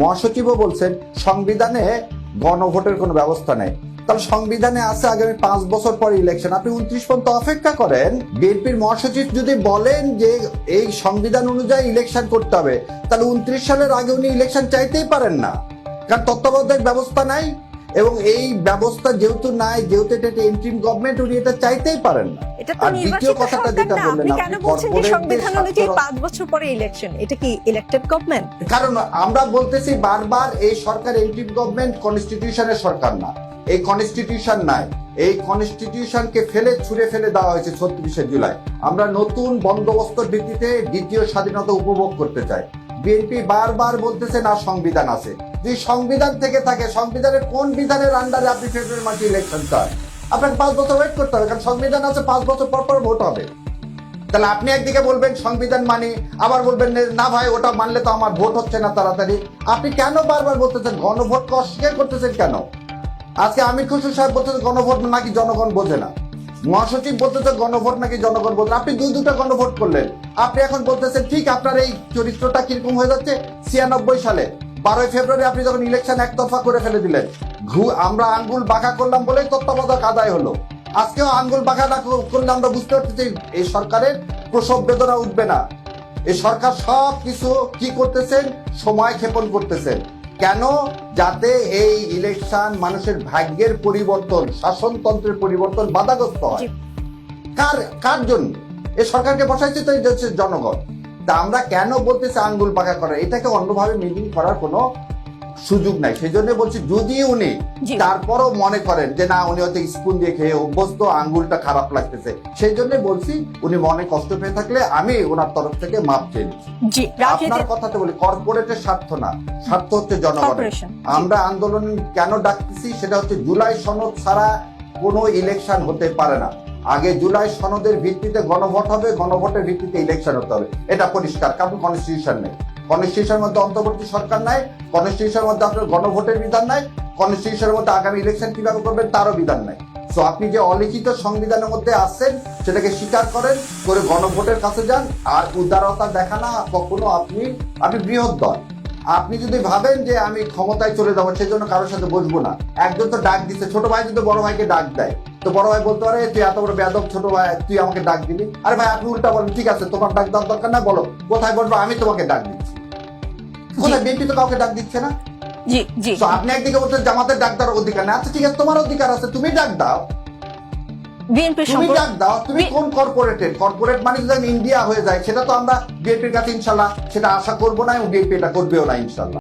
মহাসচিবও বলছেন, সংবিধানে গণভোটের কোনো ব্যবস্থা নেই। তাহলে সংবিধানে আছে আগামী পাঁচ বছর পর ইলেকশন আপনি উনত্রিশ পর্যন্ত অপেক্ষা করেন, বিএনপির মহাসচিব যদি বলেন যে এই সংবিধান অনুযায়ী ইলেকশন করতে হবে, তাহলে উনত্রিশ সালের আগে উনি ইলেকশন চাইতেই পারেন না। কারণ তত্ত্বাবধায়ক ব্যবস্থা নাই এবং এই ব্যবস্থা যেহেতু নাই যেহেতু এটা এন্ট্রিম গভর্নমেন্ট উনি এটা চাইতেই পারেন না। এটা তো আর দ্বিতীয় কথাটা যেটা বললেন আপনি কেন বলছেন যে সংবিধান অনুযায়ী স্বার্থ- পাঁচ বছর পরে ইলেকশন এটা কি ইলেক্টেড গভর্নমেন্ট কারণ আমরা বলতেছি বারবার এই সরকার এন্ট্রিম গভর্নমেন্ট কনস্টিটিউশনের সরকার না। এই কনস্টিটিউশন নাই। এই কনস্টিটিউশনকে ফেলে ছুঁড়ে ফেলে দেওয়া হয়েছে ছত্রিশে জুলাই। আমরা নতুন বন্দোবস্ত ভিত্তিতে দ্বিতীয় স্বাধীনতা উপভোগ করতে চাই। বিএনপি বারবার বলতেছে না, সংবিধান আছে। যদি সংবিধান থেকে থাকে, সংবিধানের কোন বিধানের আন্ডারে আপনি ফেব্রুয়ারি মাসে ইলেকশন চান? আপনাকে পাঁচ বছর ওয়েট করতে হবে, কারণ সংবিধান আছে, পাঁচ বছর পর পর ভোট হবে। তাহলে আপনি একদিকে বলবেন সংবিধান মানি, আবার বলবেন না ভাই, ওটা মানলে তো আমার ভোট হচ্ছে না তাড়াতাড়ি। আপনি কেন বারবার বলতেছেন গণভোটকে অস্বীকার করতেছেন কেন? আজকে আমির খুশু সাহেব বলতেছেন, গণভোট নাকি জনগণ বোঝে না। মহাসচিব বলতেছে গণভোট নাকি জনগণ না। আপনি দুই দুটো গণভোট করলেন। আপনি এখন বলতেছেন, ঠিক আপনার এই চরিত্রটা কীরকম হয়ে যাচ্ছে? ছিয়ানব্বই সালে, বারোই ফেব্রুয়ারি আপনি যখন ইলেকশন একতরফা করে ফেলে দিলেন, ঘু, আমরা আঙ্গুল বাঁকা করলাম বলেই তত্ত্বাবধায়ক আদায় হলো। আজকেও আঙ্গুল বাঁকা না করলে আমরা বুঝতে পারতেছি এই সরকারের প্রসব বেদনা উঠবে না। এই সরকার সব কিছু কি করতেছেন? সময় ক্ষেপণ করতেছেন। কেন যাতে এই ইলেকশন মানুষের ভাগ্যের পরিবর্তন শাসনতন্ত্রের পরিবর্তন বাধাগ্রস্ত হয়? কার কার জন্য? এ সরকারকে বসাইছে তো এই হচ্ছে জনগণ। তা আমরা কেন বলতেছি আঙ্গুল পাকা করা? এটাকে অন্যভাবে মিটিং করার কোনো সুযোগ নাই। সেই জন্য বলছি যদি উনি তারপরও মনে করেন যে না উনি হয়তো স্পুন দিয়ে খেয়ে অভ্যস্ত আঙ্গুলটা খারাপ লাগতেছে সেই জন্য বলছি উনি মনে কষ্ট পেয়ে থাকলে আমি ওনার তরফ থেকে মাপ চেয়ে নিচ্ছি। আপনার কথাতে বলি কর্পোরেটের স্বার্থ না। স্বার্থ হচ্ছে জনগণের। আমরা আন্দোলন কেন ডাকতেছি সেটা হচ্ছে জুলাই সনদ ছাড়া কোনো ইলেকশন হতে পারে না। আগে জুলাই সনদের ভিত্তিতে গণভোট হবে গণভোটের ভিত্তিতে ইলেকশন হতে হবে। এটা পরিষ্কার কারণ কনস্টিটিউশন নেই। কনস্টিটিউশনের মধ্যে অন্তর্বর্তী সরকার নাই কনস্টিটিউশনের মধ্যে আপনার গণভোটের বিধান নাই কনস্টিটিউশনের মধ্যে আগামী ইলেকশন কীভাবে করবেন তারও বিধান নাই। তো আপনি যে অলিখিত সংবিধানের মধ্যে আসছেন সেটাকে স্বীকার করেন, করে গণভোটের কাছে যান, আর উদারতা দেখা না, কখনো আপনি আপনি বৃহৎ দল। আপনি যদি ভাবেন যে আমি ক্ষমতায় চলে যাব সেই জন্য কারোর সাথে বসবো না। একজন তো ডাক দিচ্ছে ছোট ভাই যদি বড় ভাইকে ডাক দেয়, তো বড় ভাই বলতে পারে, তুই এত বড় বেদক ছোট ভাই, তুই আমাকে ডাক দিবি আরে ভাই, আপনি উল্টা বলেন, ঠিক আছে, তোমার ডাক দেওয়ার দরকার না বলো, কোথায় বলব আমি তোমাকে ডাক দিচ্ছি। কোথায় বিএনপি তো কাউকে ডাক দিচ্ছে না? জি জি। তো আপনি একদিকে বলছেন জামাতের ডাক দেওয়ার অধিকার না আচ্ছা ঠিক আছে তোমার অধিকার আছে তুমি ডাক দাও। বিএনপি তুমি ডাক দাও তুমি কোন কর্পোরেটের কর্পোরেট মানে যদি ইন্ডিয়া হয়ে যায় সেটা তো আমরা বিএনপির কাছে ইনশাল্লাহ সেটা আশা করব না এবং বিএনপি এটা করবেও না ইনশাল্লাহ।